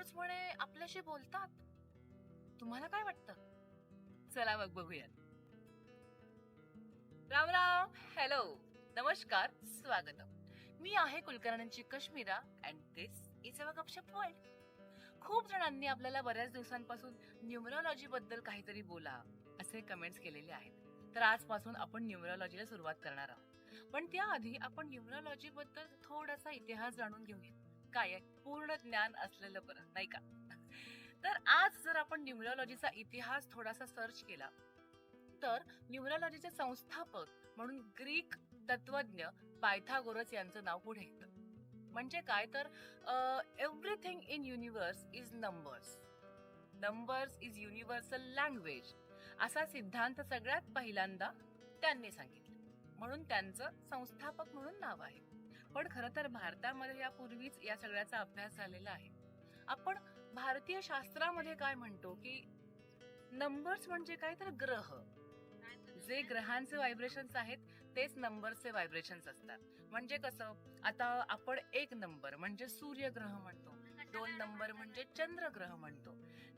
Numbers आपल्याशी बोलतात. तुम्हाला काय वाटतं? चला मग बघूयात. राम राम. हॅलो नमस्कार. स्वागत मी आहे कुलकर्ण्यांची Kashmira and this is a Gapshap world खूप जणांनी आपल्याला बऱ्याच दिवसांपासून न्यूमरॉलॉजी बद्दल काहीतरी बोला असे कमेंट्स केलेले आहेत. तर आजपासून आपण न्यूमरॉलॉजीला सुरुवात करणार आहोत. पण त्याआधी आपण न्यूमरॉलॉजी बद्दल थोडासा इतिहास जाणून घेऊया काय आहे? पूर्ण ज्ञान असलेलं बरं नाही का? तर आज जर आपण न्यूमरॉलॉजीचा इतिहास थोडासा सर्च केला तर न्यूमरॉलॉजीचे संस्थापक म्हणून ग्रीक तत्वज्ञ पायथागोरस यांचं नाव पुढे येतं. म्हणजे काय? तर everything in universe is numbers numbers is universal language असा सिद्धांत सगळ्यात पहिल्यांदा त्यांनी सांगितलं. म्हणून त्यांचं संस्थापक म्हणून नाव आहे. पण खरं तर भारतामध्ये यापूर्वीच या सगळ्याचा अभ्यास झालेला आहे. आपण भारतीय शास्त्रामध्ये काय म्हणतो की नंबर्स म्हणजे काय तर ग्रह. जे ग्रहांचे व्हायब्रेशन्स आहेत तेच नंबरचे व्हायब्रेशन्स असतात. म्हणजे कसं? आता आपण एक नंबर म्हणजे सूर्यग्रह म्हणतो. दोन नंबर म्हणजे चंद्रग्रह म्हणतो.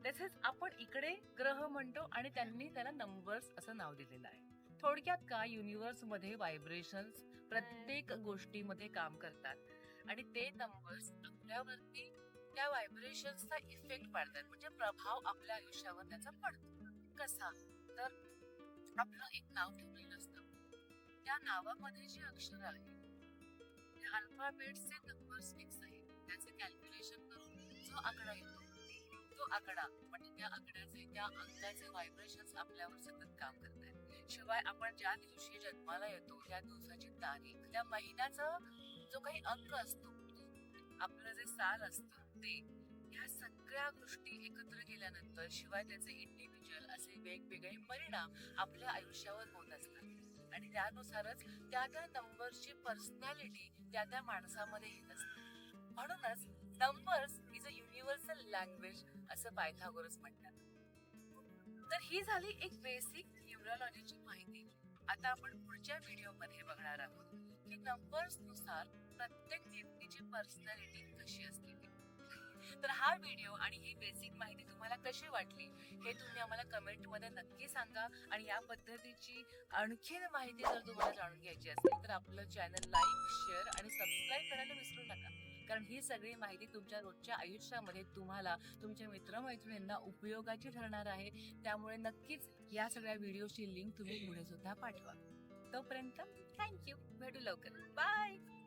तसेच आपण इकडे ग्रह म्हणतो आणि त्यांनी त्याला नंबर्स असं नाव दिलेलं आहे. थोडक्यात काय युनिव्हर्समध्ये व्हायब्रेशन्स प्रत्येक गोष्टीमध्ये काम करतात? आणि ते नंबर्स आपल्यावरती त्या व्हायब्रेशन्सचा इफेक्ट पाडतात. म्हणजे प्रभाव आपल्या आयुष्यावर त्याचा पडतो. कसा? तर आपलं एक नाव ठेवलेलं असतं. त्या नावामध्ये जे अक्षर आहे त्या अल्फाबेटचे नंबर्स फिक्स आहे. त्याचे कॅल्क्युलेशन करून जो आकडा येतो तो आकडा म्हणजे त्या आकड्याचे त्या अंकाचे व्हायब्रेशन्स आपल्यावर सतत काम शिवाय आपण ज्या दिवशी जन्माला येतो त्या दिवसाची तारीख त्या महिन्याचा जो काही अंक असतो आपलं जे साल असतं ते ह्या सगळ्या गोष्टी एकत्र केल्यानंतर शिवाय त्याचे इंडिव्हिज्युअल असे वेगवेगळे परिणाम आपल्या आयुष्यावर होत असतात. आणि त्यानुसारच त्या त्या नंबरची पर्सनॅलिटी त्या त्या माणसामध्ये येत असते. म्हणूनच numbers is a universal language असं पायथागोरस म्हणतात. तर ही झाली एक बेसिक न्यूमरॉलॉजीची माहिती. आता आपण पुढच्या व्हिडिओमध्ये बघणार आहोत की नंबर्सनुसार प्रत्येक व्यक्तीची पर्सनॅलिटी कशी असते. तर हा व्हिडिओ आणि ही बेसिक माहिती तुम्हाला कशी वाटली हे तुम्ही आम्हाला कमेंटमध्ये नक्की सांगा आणि या पद्धतीची आणखीन माहिती जर तुम्हाला जाणून घ्यायची असेल तर आपलं चॅनल लाईक शेअर आणि सबस्क्राईब करायला विसरू नका. कारण ही सगळी माहिती तुमच्या रोजच्या आयुष्यामध्ये तुम्हाला तुमच्या मित्रमैत्रिणींना उपयोगाची ठरणार आहे. त्यामुळे नक्कीच या सगळ्या व्हिडिओची लिंक तुम्ही पुढे सुद्धा पाठवा. तोपर्यंत थँक्यू. भेटू लवकर. बाय!